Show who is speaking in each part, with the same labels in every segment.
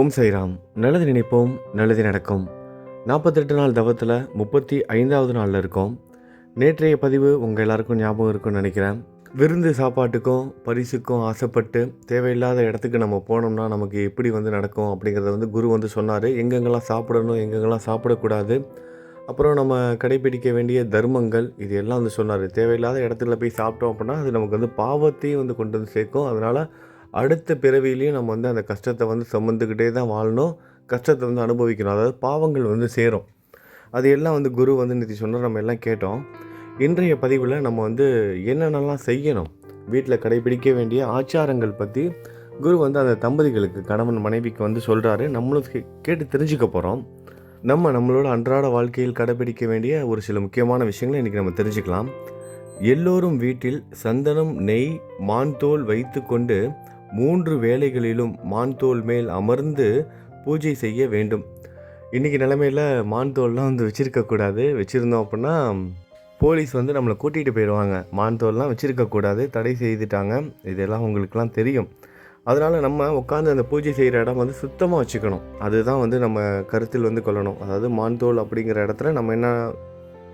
Speaker 1: ஓம் சைராம். நல்லது நினைப்போம் நல்லது நடக்கும். நாற்பத்தெட்டு நாள் தவத்தில் முப்பத்தி ஐந்தாவது நாளில் இருக்கோம். நேற்றைய பதிவு உங்கள் எல்லாருக்கும் ஞாபகம் இருக்கும்னு நினைக்கிறேன். விருந்து சாப்பாட்டுக்கும் பரிசுக்கும் ஆசைப்பட்டு தேவையில்லாத இடத்துக்கு நம்ம போனோம்னா நமக்கு எப்படி வந்து நடக்கும் அப்படிங்கிறத வந்து குரு வந்து சொன்னார். எங்கெங்கெல்லாம் சாப்பிடணும் எங்கெங்கெல்லாம் சாப்பிடக்கூடாது அப்புறம் நம்ம கடைபிடிக்க வேண்டிய தர்மங்கள் இது எல்லாம் வந்து சொன்னார். தேவையில்லாத இடத்துல போய் சாப்பிட்டோம் அப்படின்னா அது நமக்கு வந்து பாவத்தையும் வந்து கொண்டு வந்து சேர்க்கும். அதனால் அடுத்த பிறவிலையும் நம்ம வந்து அந்த கஷ்டத்தை வந்து சுமந்துக்கிட்டே தான் வாழணும் கஷ்டத்தை வந்து அனுபவிக்கணும். அதாவது பாவங்கள் வந்து சேரும். அது எல்லாம் வந்து குரு வந்து நிதி சொன்னால் நம்ம எல்லாம் கேட்டோம். இன்றைய பதிவில் நம்ம வந்து என்னென்னலாம் செய்யணும்? வீட்டில் கடைபிடிக்க வேண்டிய ஆச்சாரங்கள் பற்றி குரு வந்து அந்த தம்பதிகளுக்கு கணவன் மனைவிக்கு வந்து சொல்கிறாரு நம்மளும் கே- கேட்டு தெரிஞ்சுக்க போகிறோம் நம்ம நம்மளோட அன்றாட வாழ்க்கையில் கடைபிடிக்க வேண்டிய ஒரு சில முக்கியமான விஷயங்களை இன்றைக்கி நம்ம தெரிஞ்சுக்கலாம். எல்லோரும் வீட்டில் சந்தனம் நெய் மான் தோல் வைத்துக்கொண்டு மூன்று வேலைகளிலும் மான் தோல் மேல் அமர்ந்து பூஜை செய்ய வேண்டும். இன்றைக்கி நிலமையில் மான்தோல்லாம் வந்து வச்சுருக்கக்கூடாது வச்சுருந்தோம் அப்படின்னா போலீஸ் வந்து நம்மளை கூட்டிகிட்டு போயிடுவாங்க மான்தோல்லாம் வச்சுருக்கக்கூடாது தடை செய்துட்டாங்க. இதெல்லாம் உங்களுக்கெல்லாம் தெரியும். அதனால் நம்ம உட்காந்து அந்த பூஜை செய்கிற இடம் வந்து சுத்தமாக வச்சுக்கணும். அதுதான் வந்து நம்ம கருத்தில் வந்து கொள்ளணும். அதாவது மான் தோல் அப்படிங்கிற இடத்துல நம்ம என்ன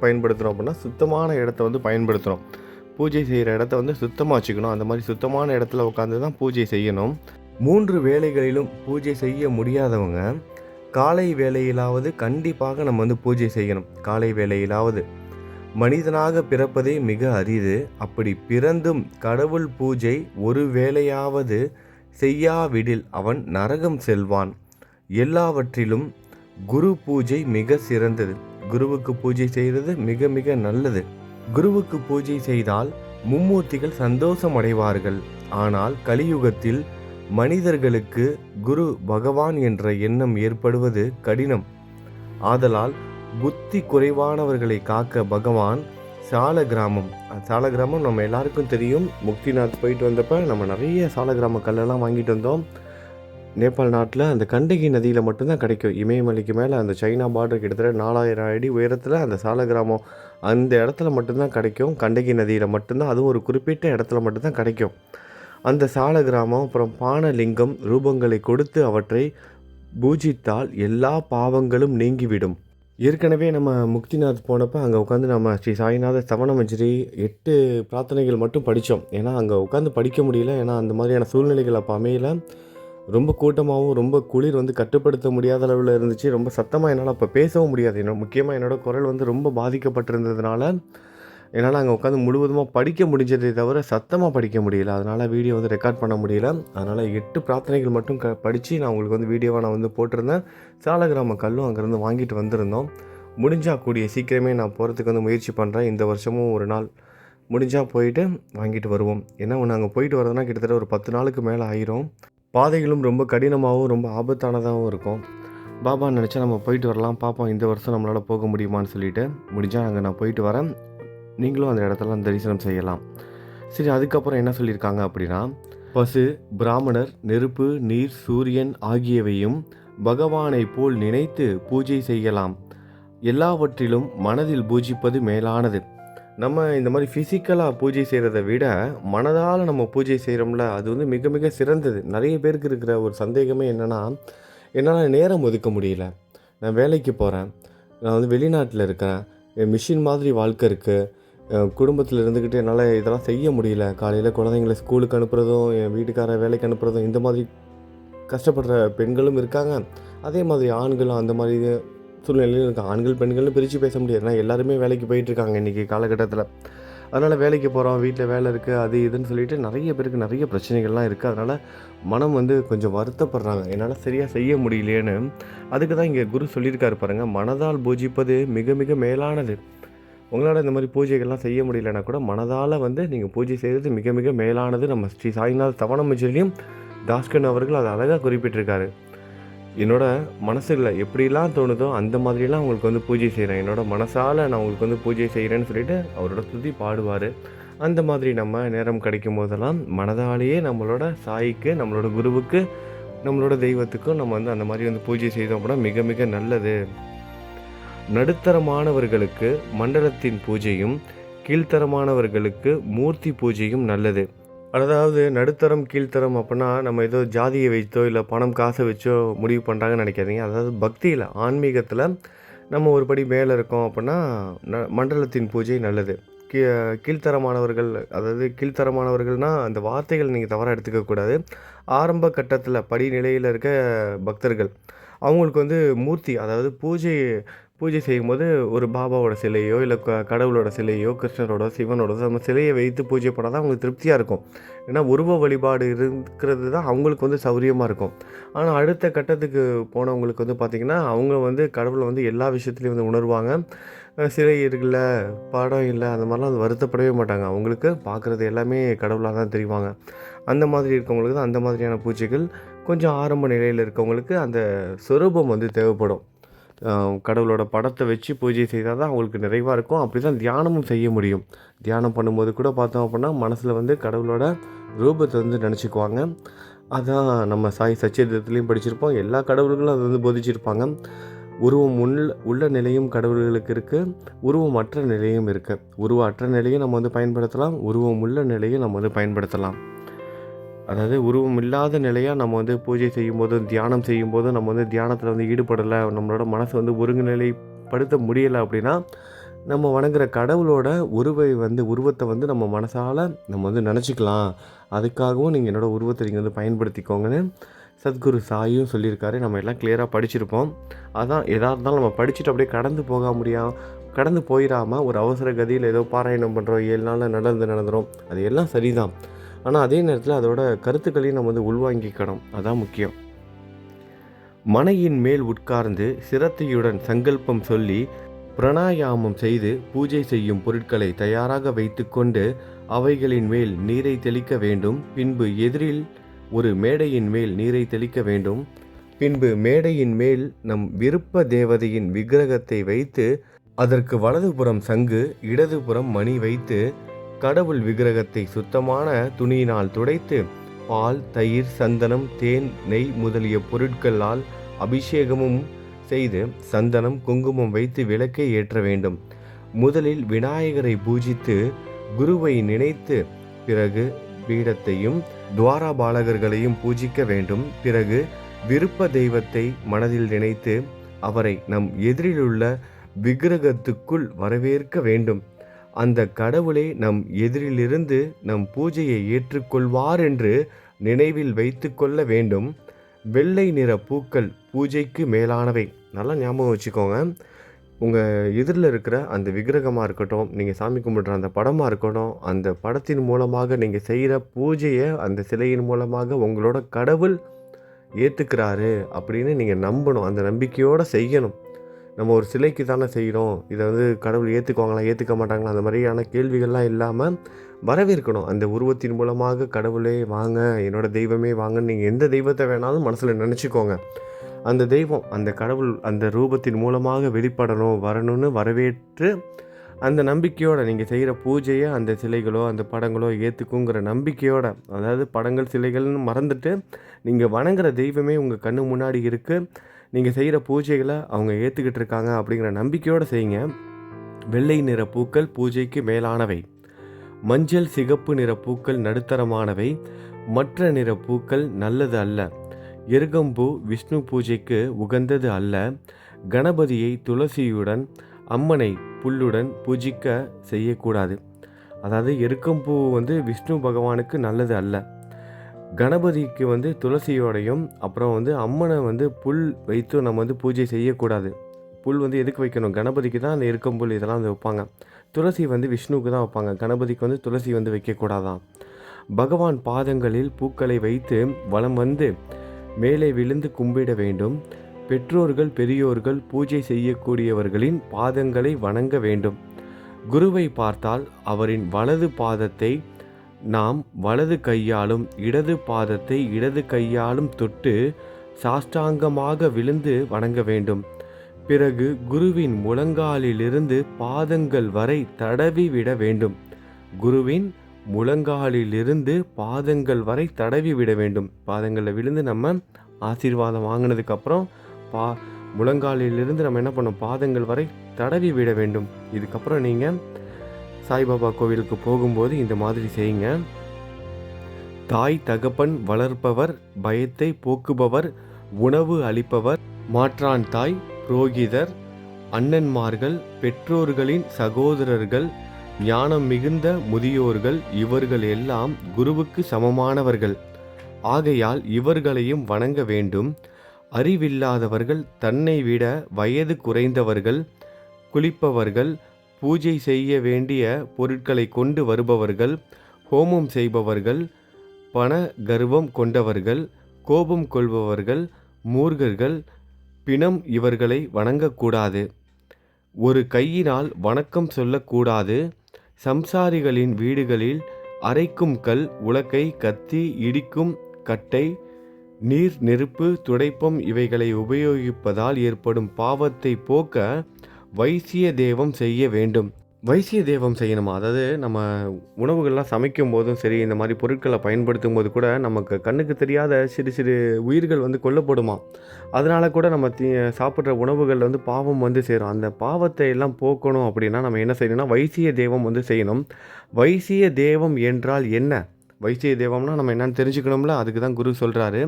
Speaker 1: பயன்படுத்துகிறோம் அப்படின்னா சுத்தமான இடத்த வந்து பயன்படுத்துகிறோம் பூஜை செய்கிற இடத்த வந்து சுத்தமாக வச்சுக்கணும். அந்த மாதிரி சுத்தமான இடத்துல உட்காந்து தான் பூஜை செய்யணும். மூன்று வேலைகளிலும் பூஜை செய்ய முடியாதவங்க காலை வேலையிலாவது கண்டிப்பாக நம்ம வந்து பூஜை செய்யணும். காலை வேலையிலாவது மனிதனாக பிறப்பதே மிக அரிது. அப்படி பிறந்தும் கடவுள் பூஜை ஒரு வேளையாவது செய்யாவிடில் அவன் நரகம் செல்வான். எல்லாவற்றிலும் குரு பூஜை மிக சிறந்தது. குருவுக்கு பூஜை செய்வது மிக மிக நல்லது. குருவுக்கு பூஜை செய்தால் மும்மூர்த்திகள் சந்தோஷம் அடைவார்கள் ஆனால் கலியுகத்தில் மனிதர்களுக்கு குரு பகவான் என்ற எண்ணம் ஏற்படுவது கடினம். ஆதலால் புத்தி குறைவானவர்களை காக்க பகவான் சால கிராமம் சால கிராமம் நம்ம எல்லாருக்கும் தெரியும். முக்திநாத் போயிட்டு வந்தப்ப நம்ம நிறைய சால கிராம கல்லெல்லாம் வாங்கிட்டு வந்தோம். நேபாள் நாட்டில் அந்த கண்டகி நதியில் மட்டும்தான் கிடைக்கும். இமயமலைக்கு மேலே அந்த சைனா பார்டர் கிட்டத்தட்ட நாலாயிரம் அடி உயரத்தில் அந்த சால கிராமம் அந்த இடத்துல மட்டும்தான் கிடைக்கும். கண்டகி நதியில் மட்டும்தான் அதுவும் ஒரு குறிப்பிட்ட இடத்துல மட்டும்தான் கிடைக்கும். அந்த சால கிராமம் அப்புறம் பானலிங்கம் ரூபங்களை கொடுத்து அவற்றை பூஜித்தால் எல்லா பாவங்களும் நீங்கிவிடும். ஏற்கனவே நம்ம முக்திநாத் போனப்போ அங்கே உட்காந்து நம்ம ஸ்ரீ சாய்நாத சவணமஞ்சரி எட்டு பிரார்த்தனைகள் மட்டும் படித்தோம் ஏன்னா அங்கே உட்காந்து படிக்க முடியல. ஏன்னா அந்த மாதிரியான சூழ்நிலைகள் அப்போ அமையல. ரொம்ப கூட்டமாகவும் ரொம்ப குளிர் வந்து கட்டுப்படுத்த முடியாத அளவில் இருந்துச்சு. ரொம்ப சத்தமாக என்னால் அப்போ பேசவும் முடியாது. என்னோட முக்கியமாக என்னோட குரல் வந்து ரொம்ப பாதிக்கப்பட்டிருந்ததுனால என்னால் அங்கே உட்காந்து முழுவதுமாக படிக்க முடிஞ்சதே தவிர சத்தமாக படிக்க முடியல. அதனால் வீடியோ வந்து ரெக்கார்ட் பண்ண முடியல. அதனால் எட்டு பிரார்த்தனைகள் மட்டும் க படித்து நான் உங்களுக்கு வந்து வீடியோவாக நான் வந்து போட்டிருந்தேன். சாலகிராம கல்லும் அங்கேருந்து வாங்கிட்டு வந்திருந்தோம். முடிஞ்சால் கூடிய சீக்கிரமே நான் போகிறதுக்கு வந்து முயற்சி பண்ணுறேன் இந்த வருஷமும் ஒரு நாள் முடிஞ்சால் போயிட்டு வாங்கிட்டு வருவோம். ஏன்னா நாங்கள் போயிட்டு வரதுனா கிட்டத்தட்ட ஒரு பத்து நாளுக்கு மேலே ஆயிரும். பாதைகளும் ரொம்ப கடினமாகவும் ரொம்ப ஆபத்தானதாகவும் இருக்கும். பாபா நினச்சா நம்ம போயிட்டு வரலாம். பார்ப்போம் இந்த வருஷம் நம்மளால் போக முடியுமான்னு சொல்லிட்டு முடிஞ்சால் அங்கே நான் போயிட்டு வரேன். நீங்களும் அந்த இடத்துல அந்த தரிசனம் செய்யலாம். சரி அதுக்கப்புறம் என்ன சொல்லியிருக்காங்க அப்படின்னா பசு பிராமணர் நெருப்பு நீர் சூரியன் ஆகியவையும் பகவானை போல் நினைத்து பூஜை செய்யலாம். எல்லாவற்றிலும் மனதில் பூஜிப்பது மேலானது. நம்ம இந்த மாதிரி ஃபிசிக்கலாக பூஜை செய்கிறத விட மனதால் நம்ம பூஜை செய்கிறோம்ல அது வந்து மிக மிக சிறந்தது. நிறைய பேருக்கு இருக்கிற ஒரு சந்தேகமே என்னென்னா என்னால் நேரம் ஒதுக்க முடியல. நான் வேலைக்கு போகிறேன் நான் வந்து வெளிநாட்டில் இருக்கிறேன். என் மிஷின் மாதிரி வாழ்க்கை இருக்குது குடும்பத்தில் இருந்துக்கிட்டு என்னால் இதெல்லாம் செய்ய முடியல. காலையில் குழந்தைங்கள ஸ்கூலுக்கு அனுப்புகிறதும் என் வீட்டுக்கார வேலைக்கு அனுப்புகிறதும் இந்த மாதிரி கஷ்டப்படுற பெண்களும் இருக்காங்க. அதே மாதிரி ஆண்களும் அந்த மாதிரி சூழ்நிலையில் இருக்காங்க ஆண்கள் பெண்கள்னு பிரித்து பேச முடியாது. ஏன்னா எல்லாருமே வேலைக்கு போயிட்டுருக்காங்க இன்றைக்கி காலகட்டத்தில். அதனால் வேலைக்கு போகிறோம் வீட்டில் வேலை இருக்குது அது இதுன்னு சொல்லிட்டு நிறைய பேருக்கு நிறைய பிரச்சனைகள்லாம் இருக்குது அதனால் மனம் வந்து கொஞ்சம் வருத்தப்படுறாங்க. என்னால் சரியாக செய்ய முடியலையேன்னு. அதுக்கு தான் இங்கே குரு சொல்லியிருக்காரு பாருங்கள் மனதால் பூஜிப்பது மிக மிக மேலானது. உங்களால் இந்த மாதிரி பூஜைகள்லாம் செய்ய முடியலன்னா கூட மனதால் வந்து நீங்கள் பூஜை செய்கிறது மிக மிக மேலானது. நம்ம ஸ்ரீ சாய்நாத் தவணமஞ்சலியும் தாஸ்கன் அவர்கள் அதை அழகாக குறிப்பிட்டிருக்காரு. என்னோட மனசில் எப்படிலாம் தோணுதோ அந்த மாதிரிலாம் உங்களுக்கு வந்து பூஜை செய்கிறேன் என்னோட மனசால் நான் உங்களுக்கு வந்து பூஜை செய்கிறேன்னு சொல்லிட்டு அவரோட துதி பாடுவார். அந்த மாதிரி நம்ம நேரம் கிடைக்கும் போதெல்லாம் மனதாலேயே நம்மளோட சாய்க்கு நம்மளோட குருவுக்கு நம்மளோட தெய்வத்துக்கும் நம்ம வந்து அந்த மாதிரி வந்து பூஜை செய்தோம் அப்படின்னா மிக மிக நல்லது. நடுத்தரமானவர்களுக்கு மண்டலத்தின் பூஜையும் கீழ்த்தரமானவர்களுக்கு மூர்த்தி பூஜையும் நல்லது. அதாவது நடுத்தரம், கீழ்த்தரம் அப்படின்னா நம்ம ஏதோ ஜாதியை வைத்தோ, இல்லை பணம், காசை வச்சோ முடிவு பண்ணுறாங்கன்னு நினைக்காதீங்க அதாவது பக்தியில் ஆன்மீகத்தில் நம்ம ஒரு படி மேலே இருக்கோம் அப்படின்னா ந மண்டலத்தின் பூஜை நல்லது. கீ கீழ்த்தரமானவர்கள் அதாவது கீழ்த்தரமானவர்கள்னா, அந்த வார்த்தைகள் நீங்கள் தவறாக எடுத்துக்கக்கூடாது ஆரம்ப கட்டத்தில் படிநிலையில் இருக்க பக்தர்கள். அவங்களுக்கு வந்து மூர்த்தி அதாவது பூஜை பூஜை செய்யும்போது ஒரு பாபாவோட சிலையோ, இல்லை க கடவுளோட சிலையோ, கிருஷ்ணரோட, சிவனோட நம்ம சிலையை வைத்து பூஜை பண்ணால் தான் அவங்களுக்கு திருப்தியாக இருக்கும். ஏன்னா உருவ வழிபாடு இருக்கிறது தான் அவங்களுக்கு வந்து சௌரியமாக இருக்கும். ஆனால் அடுத்த கட்டத்துக்கு போனவங்களுக்கு வந்து பார்த்திங்கன்னா அவங்க வந்து கடவுளை வந்து எல்லா விஷயத்துலையும் வந்து உணர்வாங்க. சிலை இருக்குல்ல படம் இல்லை அந்த மாதிரிலாம் வந்து வருத்தப்படவே மாட்டாங்க. அவங்களுக்கு பார்க்குறது எல்லாமே கடவுளாக தான் தெரிவாங்க. அந்த மாதிரி இருக்கவங்களுக்கு தான் அந்த மாதிரியான பூஜைகள், கொஞ்சம் ஆரம்ப நிலையில் இருக்கவங்களுக்கு அந்த சொரூபம் வந்து தேவைப்படும். கடவுளோட படத்தை வச்சு பூஜை செய்தால் தான் அவங்களுக்கு நிறைவாக இருக்கும். அப்படிதான் தியானமும் செய்ய முடியும். தியானம் பண்ணும்போது கூட பார்த்தோம் அப்படின்னா மனசில் வந்து கடவுளோட ரூபத்தை வந்து நினச்சிக்குவாங்க அதான் நம்ம சாய் சச்சரித்திரத்திலயும் படிச்சிருப்போம். எல்லா கடவுள்களும் அதை வந்து போதிச்சிருப்பாங்க. உருவம் உள் உள்ள நிலையும் கடவுள்களுக்கு இருக்குது உருவம் அற்ற நிலையும் இருக்குது உருவ அற்ற நிலையும் நம்ம வந்து பயன்படுத்தலாம். உருவம் உள்ள நிலையும் நம்ம வந்து பயன்படுத்தலாம். அதாவது உருவம் இல்லாத நிலையாக நம்ம வந்து பூஜை செய்யும்போதும், தியானம் செய்யும்போதும் நம்ம வந்து தியானத்தில் வந்து ஈடுபடலை நம்மளோட மனசை வந்து ஒருங்குநிலைப்படுத்த முடியலை அப்படின்னா, நம்ம வணங்குற கடவுளோட உருவை வந்து உருவத்தை வந்து நம்ம மனசால் நம்ம வந்து நினச்சிக்கலாம் அதுக்காகவும் நீங்கள் என்னோட உருவத்தை நீங்கள் வந்து பயன்படுத்திக்கோங்கன்னு சத்குரு சாயும் சொல்லியிருக்காரு. நம்ம எல்லாம் கிளியராக படிச்சிருப்போம். அதான் எதாக இருந்தாலும் நம்ம படிச்சுட்டு அப்படியே கடந்து போக முடியும் கடந்து போயிடாமல் ஒரு அவசர கதியில் ஏதோ பாராயணம் பண்ணுறோம் ஏழு நாளில் நடந்து நடந்துடும் அது எல்லாம் சரிதான். ஆனால் அதே நேரத்தில் அதோட கருத்துக்களையும் நம்ம வந்து உள்வாங்கிக்கணும். அதான் முக்கியம். மனையின் மேல் உட்கார்ந்து சிரத்தையுடன் சங்கல்பம் சொல்லி, பிரணாயாமம் செய்து பூஜை செய்யும் பொருட்களை தயாராக வைத்துக்கொண்டு, அவைகளின் மேல் நீரை தெளிக்க வேண்டும். பின்பு எதிரில் ஒரு மேடையின் மேல் நீரை தெளிக்க வேண்டும். பின்பு மேடையின் மேல் நம் விருப்ப தேவதையின் விக்கிரகத்தை வைத்து, அதற்கு வலதுபுறம் சங்கு, இடதுபுறம் மணி வைத்து, கடவுள் விக்கிரகத்தை சுத்தமான துணியினால் துடைத்து, பால், தயிர், சந்தனம், தேன், நெய் முதலிய பொருட்களால் அபிஷேகமும் செய்து, சந்தனம், குங்குமம் வைத்து விளக்கை ஏற்ற வேண்டும். முதலில் விநாயகரை பூஜித்து, குருவை நினைத்து, பிறகு பீடத்தையும், துவாராபாலகர்களையும் பூஜிக்க வேண்டும். பிறகு விருப்ப தெய்வத்தை மனதில் நினைத்து, அவரை நம் எதிரிலுள்ள விக்கிரகத்துக்குள் வரவேற்க வேண்டும். அந்த கடவுளே நம் எதிரிலிருந்து நம் பூஜையை ஏற்றுக்கொள்வார் என்று நினைவில் வைத்துக்கொள்ள வேண்டும். வெள்ளை நிற பூக்கள் பூஜைக்கு மேலானவை. நல்லா ஞாபகம் வச்சுக்கோங்க. உங்கள் எதிரில் இருக்கிற அந்த விக்கிரகமாக இருக்கட்டும், நீங்கள் சாமி கும்பிடுற அந்த படமாக இருக்கட்டும், அந்த படத்தின் மூலமாக நீங்கள் செய்கிற பூஜையை அந்த சிலையின் மூலமாக உங்களோட கடவுள் ஏற்றுக்கிறாரு அப்படின்னு நீங்கள் நம்பணும். அந்த நம்பிக்கையோடு செய்யணும். நம்ம ஒரு சிலைக்கு தானே செய்கிறோம் இதை வந்து கடவுள் ஏற்றுக்குவாங்களா ஏற்றுக்க மாட்டாங்களா? அந்த மாதிரியான கேள்விகள்லாம் இல்லாமல் வரவேற்கணும். அந்த உருவத்தின் மூலமாக கடவுளே வாங்க, என்னோட தெய்வமே வாங்கன்னு நீங்கள் எந்த தெய்வத்தை வேணாலும் மனசில் நினச்சிக்கோங்க அந்த தெய்வம், அந்த கடவுள் அந்த ரூபத்தின் மூலமாக வெளிப்படணும், வரணும்னு வரவேற்று, அந்த நம்பிக்கையோடு நீங்கள் செய்கிற பூஜையை அந்த சிலைகளோ, அந்த படங்களோ ஏற்றுக்குங்கிற நம்பிக்கையோட, அதாவது படங்கள், சிலைகள்னு மறந்துட்டு, நீங்கள் வணங்குற தெய்வமே உங்கள் கண்ணு முன்னாடி இருக்குது நீங்கள் செய்கிற பூஜைகளை அவங்க ஏற்றுக்கிட்டு இருக்காங்க அப்படிங்கிற நம்பிக்கையோடு செய்யுங்க. வெள்ளை நிற பூக்கள் பூஜைக்கு மேலானவை. மஞ்சள், சிகப்பு நிற பூக்கள் நடுத்தரமானவை. மற்ற நிற பூக்கள் நல்லது அல்ல. எருகம்பூ விஷ்ணு பூஜைக்கு உகந்தது அல்ல. கணபதியை துளசியுடன், அம்மனை புல்லுடன் பூஜிக்க செய்யக்கூடாது. அதாவது எருக்கம்பூ வந்து விஷ்ணு பகவானுக்கு நல்லது அல்ல. கணபதிக்கு வந்து துளசியோடையும், அப்புறம் வந்து அம்மனை வந்து புல் வைத்து நம்ம வந்து பூஜை செய்யக்கூடாது. புல் வந்து எதுக்கு வைக்கணும்? கணபதிக்கு தான் அந்த எருக்கம்புல் இதெல்லாம் வந்து வைப்பாங்க. துளசி வந்து விஷ்ணுவுக்கு தான் வைப்பாங்க. கணபதிக்கு வந்து துளசி வந்து வைக்கக்கூடாதாம். பகவான் பாதங்களில் பூக்களை வைத்து வலம் வந்து மேலே விழுந்து கும்பிட வேண்டும். பெற்றோர்கள், பெரியோர்கள் பூஜை செய்யக்கூடியவர்களின் பாதங்களை வணங்க வேண்டும். குருவை பார்த்தால் அவரின் வலது பாதத்தை நாம் வலது கையாலும், இடது பாதத்தை இடது கையாலும் தொட்டு சாஷ்டாங்கமாக விழுந்து வணங்க வேண்டும். பிறகு குருவின் முழங்காலிலிருந்து பாதங்கள் வரை தடவி விட வேண்டும். குருவின் முழங்காலிலிருந்து பாதங்கள் வரை தடவி விட வேண்டும். பாதங்களில் விழுந்து நம்ம ஆசீர்வாதம் வாங்கினதுக்கப்புறம் பா முழங்காலிலிருந்து நம்ம என்ன பண்ணோம் பாதங்கள் வரை தடவி விட வேண்டும். இதுக்கப்புறம் நீங்கள் சாய்பாபா கோவிலுக்கு போகும்போது இந்த மாதிரி செய்யுங்க. தாய் தகப்பன் வளர்ப்பவர் பயத்தை போக்குபவர் உணவு அளிப்பவர் மாற்றான் தாய் புரோகிதர் அண்ணன்மார்கள் பெற்றோர்களின் சகோதரர்கள் ஞானம் மிகுந்த முதியோர்கள் இவர்கள் எல்லாம் குருவுக்கு சமமானவர்கள் ஆகையால் இவர்களையும் வணங்க வேண்டும் அறிவில்லாதவர்கள் தன்னை விட வயது குறைந்தவர்கள் குளிப்பவர்கள் பூஜை செய்ய வேண்டிய பொருட்களை கொண்டு வருபவர்கள் ஹோமம் செய்பவர்கள் பண கர்வம் கொண்டவர்கள் கோபம் கொள்பவர்கள் மூர்கர்கள் பிணம் இவர்களை வணங்கக்கூடாது. ஒரு கையினால் வணக்கம் சொல்லக்கூடாது. சம்சாரிகளின் வீடுகளில் அரைக்கும் கல் உலக்கை கத்தி இடிக்கும் கட்டை நீர் நெருப்பு துடைப்பம் இவைகளை உபயோகிப்பதால் ஏற்படும் பாவத்தை போக்க வைசிய தேவம் செய்ய வேண்டும். வைசிய தேவம் செய்யணுமா? அதாவது நம்ம உணவுகள்லாம் சமைக்கும் போதும் சரி இந்த மாதிரி பொருட்களை பயன்படுத்தும் போது கூட நமக்கு கண்ணுக்கு தெரியாத சிறு சிறு உயிர்கள் வந்து கொல்லப்படுமா? அதனால கூட நம்ம தீ சாப்பிட்ற உணவுகளில் வந்து பாவம் வந்து சேரும். அந்த பாவத்தை எல்லாம் போக்கணும் அப்படின்னா நம்ம என்ன செய்யணும்னா வைசிய தேவம் வந்து செய்யணும். வைசிய தேவம் என்றால் என்ன? வைசிய தேவம்னா நம்ம என்னென்னு தெரிஞ்சுக்கணும்ல? அதுக்கு தான் குரு சொல்கிறாரு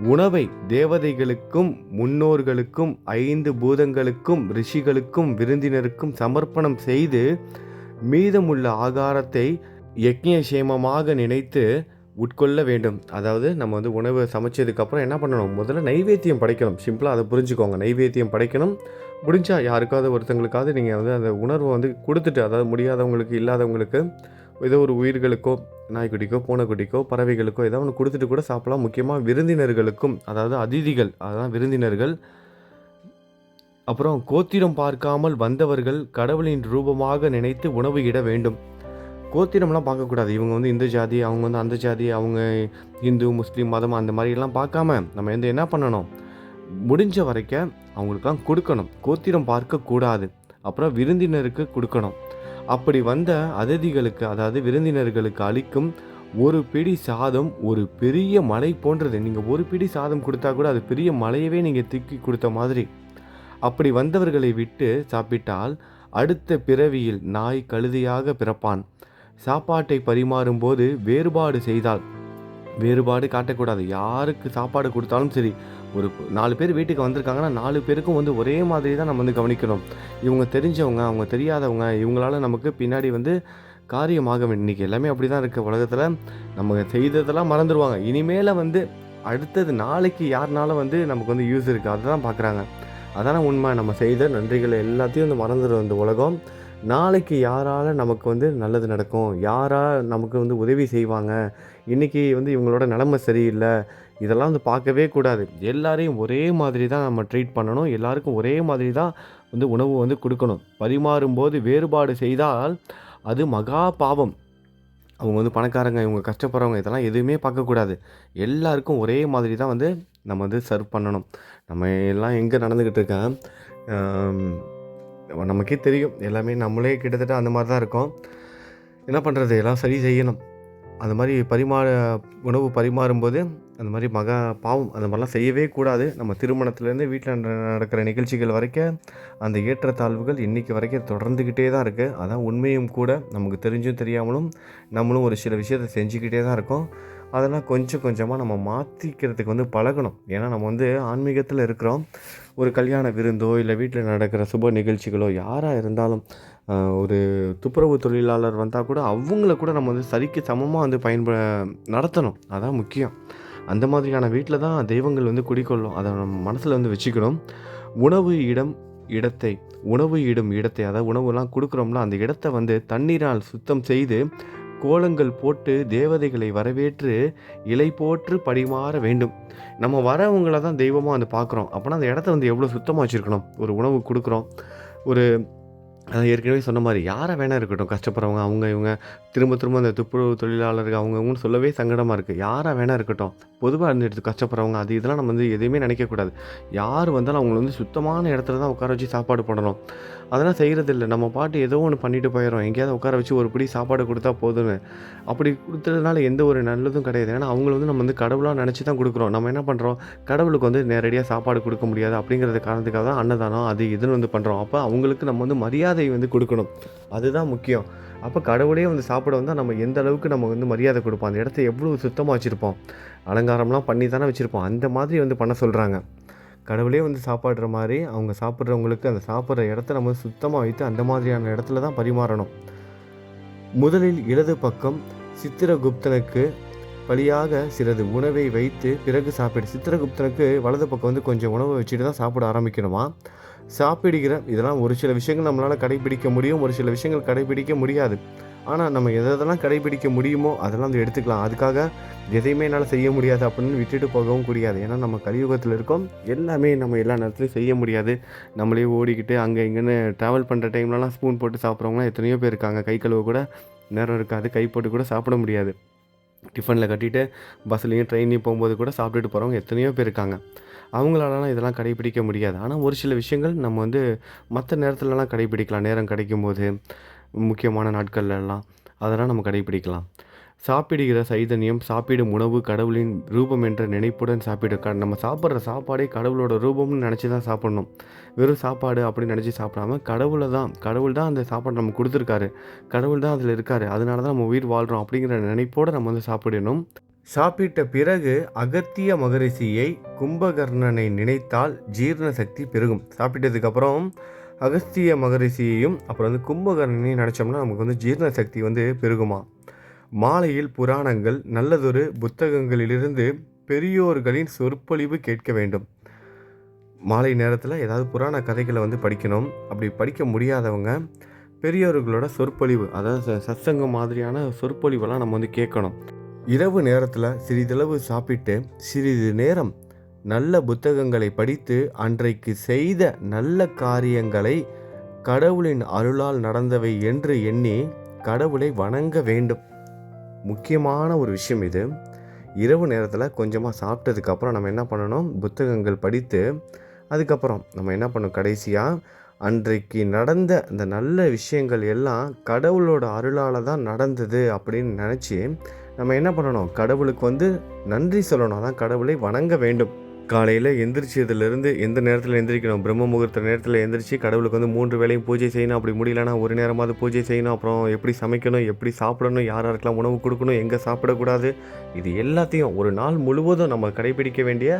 Speaker 1: உணவை தேவதைகளுக்கும் முன்னோர்களுக்கும் ஐந்து பூதங்களுக்கும் ரிஷிகளுக்கும் விருந்தினருக்கும் சமர்ப்பணம் செய்து மீதமுள்ள ஆகாரத்தை யக்ஞசேமமாக நினைத்து உட்கொள்ள வேண்டும். அதாவது நம்ம வந்து உணவு சமைச்சதுக்கப்புறம் என்ன பண்ணணும்? முதல்ல நைவேத்தியம் படைக்கணும். சிம்பிளாக அதை புரிஞ்சுக்கோங்க. நைவேத்தியம் படைக்கணும். முடிஞ்சால் யாருக்காவது ஒருத்தங்களுக்காவது நீங்கள் வந்து அந்த உணர்வை வந்து கொடுத்துட்டு அதாவது முடியாதவங்களுக்கு இல்லாதவங்களுக்கு ஏதோ ஒரு உயிர்களுக்கோ நாய்க்குட்டிக்கோ பூனைக்குட்டிக்கோ பறவைகளுக்கோ ஏதாவது ஒன்று கொடுத்துட்டு கூட சாப்பிடலாம். முக்கியமாக விருந்தினர்களுக்கும் அதாவது அதிதிகள் அதான் விருந்தினர்கள். அப்புறம் கோத்திரம் பார்க்காமல் வந்தவர்கள் கடவுளின் ரூபமாக நினைத்து உணவு இட வேண்டும். கோத்திரம்லாம் பார்க்கக்கூடாது. இவங்க வந்து இந்த ஜாதி அவங்க வந்து அந்த ஜாதி அவங்க இந்து முஸ்லீம் மதம் அந்த மாதிரிலாம் பார்க்காம நம்ம வந்து என்ன பண்ணணும்? முடிஞ்ச வரைக்கும் அவங்களுக்குலாம் கொடுக்கணும். கோத்திரம் பார்க்கக்கூடாது. அப்புறம் விருந்தினருக்கு கொடுக்கணும். அப்படி வந்த அதிதிகளுக்கு அதாவது விருந்தினர்களுக்கு அளிக்கும் ஒரு பிடி சாதம் ஒரு பெரிய மலை போன்றது. நீங்கள் ஒரு பிடி சாதம் கொடுத்தா கூட அது பெரிய மலையவே நீங்கள் தூக்கி கொடுத்த மாதிரி. அப்படி வந்தவர்களை விட்டு சாப்பிட்டால் அடுத்த பிறவியில் நாய் கழுதையாக பிறப்பான். சாப்பாட்டை பரிமாறும்போது வேறுபாடு செய்தால் வேறுபாடு காட்டக்கூடாது. யாருக்கு சாப்பாடு கொடுத்தாலும் சரி ஒரு நாலு பேர் வீட்டுக்கு வந்திருக்காங்கன்னா நாலு பேருக்கும் வந்து ஒரே மாதிரி தான் நம்ம வந்து கவனிக்கணும். இவங்க தெரிஞ்சவங்க அவங்க தெரியாதவங்க இவங்களால நமக்கு பின்னாடி வந்து காரியமாக இன்றைக்கி எல்லாமே அப்படி தான் இருக்குது உலகத்தில். நம்ம செய்ததெல்லாம் மறந்துடுவாங்க இனிமேல் வந்து அடுத்தது நாளைக்கு யாருனாலும் வந்து நமக்கு வந்து யூஸ் இருக்குது அதுதான் பார்க்குறாங்க அதான உண்மை. நம்ம செய்த நன்றிகளை எல்லாத்தையும் வந்து மறந்துடும் இந்த உலகம். நாளைக்கு யாரால் நமக்கு வந்து நல்லது நடக்கும்? யாரால் நமக்கு வந்து உதவி செய்வாங்க? இன்றைக்கி வந்து இவங்களோட நிலமை சரியில்லை. இதெல்லாம் வந்து பார்க்கவே கூடாது. எல்லாரையும் ஒரே மாதிரி தான் நம்ம ட்ரீட் பண்ணணும். எல்லாருக்கும் ஒரே மாதிரி தான் வந்து உணவு வந்து கொடுக்கணும். பரிமாறும்போது வேறுபாடு செய்தால் அது மகா பாவம். அவங்க வந்து பணக்காரங்க இவங்க கஷ்டப்படுறவங்க இதெல்லாம் எதுவுமே பார்க்கக்கூடாது எல்லாருக்கும் ஒரே மாதிரி தான் வந்து நம்ம வந்து சர்வ் பண்ணணும். நம்ம எல்லாம் எங்கே நடந்துக்கிட்டு இருக்கேன் நமக்கே தெரியும். எல்லாமே நம்மளே கிட்டத்தட்ட அந்த மாதிரி தான் இருக்கோம். என்ன பண்ணுறது எல்லாம் சரி செய்யணும். அந்த மாதிரி பரிமாற உணவு பரிமாறும்போது அந்த மாதிரி மகா பாவம் அந்த மாதிரிலாம் செய்யவே கூடாது. நம்ம திருமணத்துலேருந்து வீட்டில் நடக்கிற நிகழ்ச்சிகள் வரைக்கும் அந்த ஏற்றத்தாழ்வுகள் இன்றைக்கி வரைக்கும் தொடர்ந்துக்கிட்டே தான் இருக்குது அதான் உண்மையும் கூட. நமக்கு தெரிஞ்சும் தெரியாமலும் நம்மளும் ஒரு சில விஷயத்தை செஞ்சுக்கிட்டே தான் இருக்கோம். அதெல்லாம் கொஞ்சம் கொஞ்சமாக நம்ம மாற்றிக்கிறதுக்கு வந்து பழகணும். ஏன்னா நம்ம வந்து ஆன்மீகத்தில் இருக்கிறோம். ஒரு கல்யாண விருந்தோ இல்லை வீட்டில் நடக்கிற சுப நிகழ்ச்சிகளோ யாராக இருந்தாலும் ஒரு துப்புரவு தொழிலாளர் வந்தால் கூட அவங்கள கூட நம்ம வந்து சரிக்கு சமமாக வந்து பயன்ப நடத்தணும். அதான் முக்கியம். அந்த மாதிரியான வீட்டில் தான் தெய்வங்கள் வந்து குடிக்கொள்ளும் அதை நம்ம மனசில் வந்து வச்சுக்கணும். உணவு இடம் இடத்தை உணவு இடும் இடத்தை அதாவது உணவுலாம் கொடுக்குறோம்ல அந்த இடத்த வந்து தண்ணீரால் சுத்தம் செய்து கோலங்கள் போட்டு தேவதைகளை வரவேற்று இலை போற்று பரிமாற வேண்டும். நம்ம வரவங்கள தான் தெய்வமாக வந்து பார்க்குறோம். அப்போனா அந்த இடத்த வந்து எவ்வளோ சுத்தமாக வச்சுருக்கணும்? ஒரு உணவு கொடுக்குறோம். ஒரு ஏற்கனவே சொன்ன மாதிரி யாரை வேணா இருக்கட்டும். கஷ்டப்படுறவங்க அவங்க இவங்க திரும்ப திரும்ப அந்த துப்புரவு தொழிலாளர்கள் அவங்க இவங்கன்னு சொல்லவே சங்கடமாக இருக்குது யாராக வேணா இருக்கட்டும். பொதுவாக இருந்துட்டு கஷ்டப்படுறவங்க அது இதெல்லாம் நம்ம வந்து எதுவுமே நினைக்கக்கூடாது. யார் வந்தாலும் அவங்கள வந்து சுத்தமான இடத்துல தான் உட்கார வச்சு சாப்பாடு போடணும். அதெல்லாம் செய்கிறதில்ல நம்ம பாட்டு ஏதோ ஒன்று பண்ணிட்டு போயிடும் எங்கேயாவது உட்கார வச்சு ஒரு பிடி சாப்பாடு கொடுத்தா போதும்னு. அப்படி கொடுத்ததுனால எந்த ஒரு நல்லதும் கிடையாது. ஏன்னா அவங்கள வந்து நம்ம வந்து கடவுளாக நினச்சி தான் கொடுக்குறோம். நம்ம என்ன பண்ணுறோம் கடவுளுக்கு வந்து நேரடியாக சாப்பாடு கொடுக்க முடியாது அப்படிங்கிறது காரணத்துக்காக தான் அன்னதானம் அது இதுன்னு வந்து பண்ணுறோம் அப்போ அவங்களுக்கு நம்ம வந்து மரியாதை வந்து கொடுக்கணும். அதுதான் முக்கியம். அப்போ கடவுளே வந்து சாப்பிட வந்தால் நம்ம எந்த அளவுக்கு நம்ம வந்து மரியாதை கொடுப்போம்? அந்த இடத்த எவ்வளோ சுத்தமாக வச்சுருப்போம்? அலங்காரம்லாம் பண்ணி தானே வச்சுருப்போம்? அந்த மாதிரி வந்து பண்ண சொல்கிறாங்க கடவுளே வந்து சாப்பாடுற மாதிரி அவங்க சாப்பிட்றவங்களுக்கு அந்த சாப்பிட்ற இடத்த நம்ம சுத்தமாக வைத்து அந்த மாதிரியான இடத்துல தான் பரிமாறணும். முதலில் இடது பக்கம் சித்திரகுப்தனுக்கு வழியாக சிறிது உணவை வைத்து பிறகு சாப்பிடு சித்திரகுப்தனுக்கு வலது பக்கம் வந்து கொஞ்சம் உணவை வச்சுட்டு தான் சாப்பிட ஆரம்பிக்கணுமா? சாப்பிடுகிற இதெல்லாம் ஒரு சில விஷயங்கள் நம்மளால் கடைபிடிக்க முடியும் ஒரு சில விஷயங்கள் கடைபிடிக்க முடியாது. ஆனால் நம்ம எதை எதெல்லாம் கடைபிடிக்க முடியுமோ அதெல்லாம் வந்து எடுத்துக்கலாம். அதுக்காக எதையுமே என்னால் செய்ய முடியாது அப்படின்னு விட்டுட்டு போகவும் முடியாது. ஏன்னா நம்ம கலியுகத்தில் இருக்கோம். எல்லாமே நம்ம எல்லா நேரத்துலையும் செய்ய முடியாது. நம்மளே ஓடிக்கிட்டு அங்கே இங்கேன்னு ட்ராவல் பண்ணுற டைம்லலாம் ஸ்பூன் போட்டு சாப்பிட்றவங்களாம் எத்தனையோ பேர் இருக்காங்க. கை கழுவ கூட நேரம் இருக்காது. கை போட்டு கூட சாப்பிட முடியாது. டிஃபனில் கட்டிட்டு பஸ்லேயும் ட்ரெயின்லேயும் போகும்போது கூட சாப்பிட்டுட்டு போகிறவங்க எத்தனையோ பேர் இருக்காங்க. அவங்களாலலாம் இதெல்லாம் கடைபிடிக்க முடியாது. ஆனால் ஒரு சில விஷயங்கள் நம்ம வந்து மற்ற நேரத்துலலாம் கடைபிடிக்கலாம். நேரம் கிடைக்கும்போது முக்கியமான நாட்கள்லாம் அதெல்லாம் நம்ம கடைபிடிக்கலாம் சாப்பிடுகிற சைதன்யம் சாப்பிடும் உணவு கடவுளின் ரூபம் என்ற நினைப்புடன் சாப்பிடு க நம்ம சாப்பிட்ற சாப்பாடே கடவுளோட ரூபம்னு நினச்சி தான் சாப்பிட்ணும். வெறும் சாப்பாடு அப்படின்னு நினச்சி சாப்பிடாம கடவுளை தான் கடவுள் தான் அந்த சாப்பாடு நமக்கு கொடுத்துருக்காரு. கடவுள் தான் அதில் இருக்காரு. அதனால தான் நம்ம உயிர் வாழ்கிறோம் அப்படிங்கிற நினைப்போடு நம்ம வந்து சாப்பிடணும். சாப்பிட்ட பிறகு அகத்திய மகரிஷியை கும்பகர்ணனை நினைத்தால் ஜீரண சக்தி பெருகும். சாப்பிட்டதுக்கப்புறம் அகஸ்திய மகரிஷியையும் அப்புறம் வந்து கும்பகர்ணனையும் நினச்சோம்னா நமக்கு வந்து ஜீரண சக்தி வந்து பெருகுமா? மாலையில் புராணங்கள் நல்லதொரு புத்தகங்களிலிருந்து பெரியோர்களின் சொற்பொழிவு கேட்க வேண்டும். மாலை நேரத்தில் ஏதாவது புராண கதைகளை வந்து படிக்கணும். அப்படி படிக்க முடியாதவங்க பெரியோர்களோட சொற்பொழிவு அதாவது சத்சங்கம் மாதிரியான சொற்பொழிவெல்லாம் நம்ம வந்து கேட்கணும். இரவு நேரத்தில் சிறிதளவு சாப்பிட்டு சிறிது நேரம் நல்ல புத்தகங்களை படித்து அன்றைக்கு செய்த நல்ல காரியங்களை கடவுளின் அருளால் நடந்தவை என்று எண்ணி கடவுளை வணங்க வேண்டும். முக்கியமான ஒரு விஷயம் இது. இரவு நேரத்தில் கொஞ்சமாக சாப்பிட்டதுக்கப்புறம் நம்ம என்ன பண்ணணும்? புத்தகங்கள் படித்து அதுக்கப்புறம் நம்ம என்ன பண்ணணும்? கடைசியாக அன்றைக்கு நடந்த அந்த நல்ல விஷயங்கள் எல்லாம் கடவுளோட அருளால் தான் நடந்தது அப்படின்னு நினச்சி நம்ம என்ன பண்ணணும்? கடவுளுக்கு வந்து நன்றி சொல்லணும். அதான் கடவுளை வணங்க வேண்டும். காலையில் எந்திரிச்சதுலேருந்து எந்த நேரத்தில் எந்திரிக்கணும்? பிரம்ம முகூர்த்த நேரத்தில் எந்திரிச்சு கடவுளுக்கு வந்து மூன்று வேளையும் பூஜை செய்யணும். அப்படி முடியலன்னா ஒரு நேரமாவது பூஜை செய்யணும். அப்புறம் எப்படி சமைக்கணும்? எப்படி சாப்பிடணும்? யார் யாருக்கெல்லாம் உணவு கொடுக்கணும்? எங்கே சாப்பிடக்கூடாது? இது எல்லாத்தையும் ஒரு நாள் முழுவதும் நம்ம கடைபிடிக்க வேண்டிய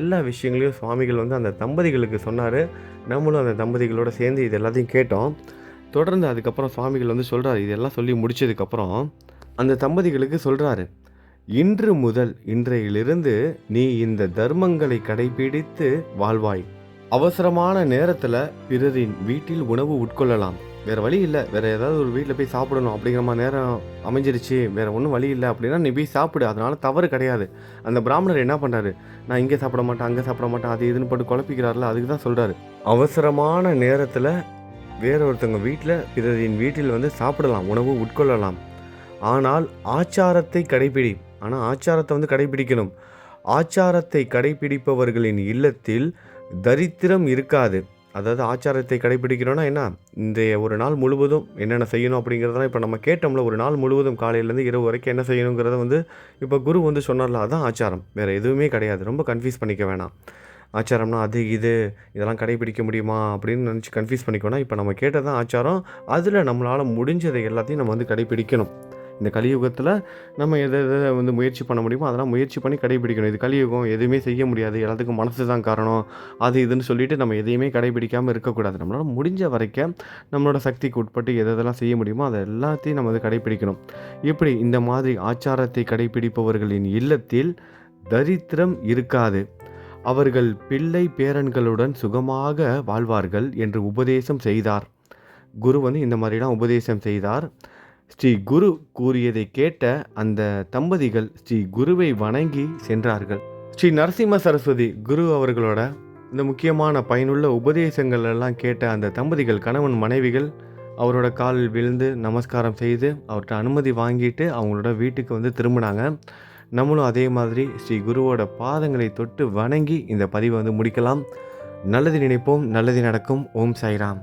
Speaker 1: எல்லா விஷயங்களையும் சுவாமிகள் வந்து அந்த தம்பதிகளுக்கு சொன்னார். நம்மளும் அந்த தம்பதிகளோட சேர்ந்து இது எல்லாத்தையும் கேட்டோம். தொடர்ந்து அதுக்கப்புறம் சுவாமிகள் வந்து சொல்கிறார் இதெல்லாம் சொல்லி முடிச்சதுக்கப்புறம் அந்த தம்பதிகளுக்கு சொல்கிறாரு இன்று முதல் இன்றையிலிருந்து நீ இந்த தர்மங்களை கடைபிடித்து வாழ்வாய். அவசரமான நேரத்தில் பிறரின் வீட்டில் உணவு உட்கொள்ளலாம். வேற வழி இல்லை. வேற ஏதாவது ஒரு வீட்டில் போய் சாப்பிடணும் அப்படிங்கிற மாதிரி நேரம் அமைஞ்சிருச்சு. வேற ஒன்றும் வழி இல்லை அப்படின்னா நீ போய் சாப்பிடு. அதனால தவறு கிடையாது. அந்த பிராமணர் என்ன பண்ணுறாரு நான் இங்கே சாப்பிட மாட்டேன் அங்கே சாப்பிட மாட்டேன் அது இதுன்னு போட்டு குழப்பிக்கிறார்ல அதுக்கு தான் சொல்கிறாரு அவசரமான நேரத்தில் வேற ஒருத்தவங்க வீட்டில் பிறரின் வீட்டில் வந்து சாப்பிடலாம் உணவு உட்கொள்ளலாம். ஆனால் ஆச்சாரத்தை கடைபிடி. ஆனால் ஆச்சாரத்தை வந்து கடைபிடிக்கணும். ஆச்சாரத்தை கடைபிடிப்பவர்களின் இல்லத்தில் தரித்திரம் இருக்காது. அதாவது ஆச்சாரத்தை கடைபிடிக்கிறோன்னா என்ன? இந்த ஒரு நாள் முழுவதும் என்னென்ன செய்யணும் அப்படிங்கிறதெல்லாம் இப்போ நம்ம கேட்டோம்ல ஒரு நாள் முழுவதும் காலையிலேருந்து இரவு வரைக்கும் என்ன செய்யணுங்கிறத வந்து இப்போ குரு வந்து சொன்னார்ல அதுதான் ஆச்சாரம். வேறு எதுவுமே கிடையாது. ரொம்ப கன்ஃபியூஸ் பண்ணிக்க வேணாம். ஆச்சாரம்னா அது இது இதெல்லாம் கடைபிடிக்க முடியுமா அப்படின்னு நினச்சி கன்ஃபியூஸ் பண்ணிக்கோனா இப்போ நம்ம கேட்டதான் ஆச்சாரம். அதில் நம்மளால் முடிஞ்சதை எல்லாத்தையும் நம்ம வந்து கடைபிடிக்கணும். இந்த கலியுகத்தில் நம்ம எதை எதை வந்து முயற்சி பண்ண முடியுமோ அதெல்லாம் முயற்சி பண்ணி கடைபிடிக்கணும். இது கலியுகம் எதுவுமே செய்ய முடியாது. எல்லாத்துக்கும் மனசு தான் காரணம். அது இதுன்னு சொல்லிட்டு நம்ம எதையுமே கடைபிடிக்காமல் இருக்கக்கூடாது. நம்மளால் முடிஞ்ச வரைக்கும் நம்மளோட சக்திக்கு உட்பட்டு எதை எதெல்லாம் செய்ய முடியுமோ அதை எல்லாத்தையும் நம்ம வந்து கடைபிடிக்கணும். இப்படி இந்த மாதிரி ஆச்சாரத்தை கடைபிடிப்பவர்களின் இல்லத்தில் தரித்திரம் இருக்காது. அவர்கள் பிள்ளை பேரன்களுடன் சுகமாக வாழ்வார்கள் என்று உபதேசம் செய்தார். குரு வந்து இந்த மாதிரிலாம் உபதேசம் செய்தார். ஸ்ரீ குரு கூறியதை கேட்ட அந்த தம்பதிகள் ஸ்ரீ குருவை வணங்கி சென்றார்கள். ஸ்ரீ நரசிம்ம சரஸ்வதி குரு அவர்களோட இந்த முக்கியமான பயனுள்ள உபதேசங்கள் எல்லாம் கேட்ட அந்த தம்பதிகள் கணவன் மனைவிகள் அவரோட காலில் விழுந்து நமஸ்காரம் செய்து அவர்கிட்ட அனுமதி வாங்கிட்டு அவங்களோட வீட்டுக்கு வந்து திரும்பினாங்க. நம்மளும் அதே மாதிரி ஸ்ரீ குருவோட பாதங்களை தொட்டு வணங்கி இந்த பதிவை வந்து முடிக்கலாம். நல்லது நினைப்போம் நல்லது நடக்கும். ஓம் சாய்ராம்.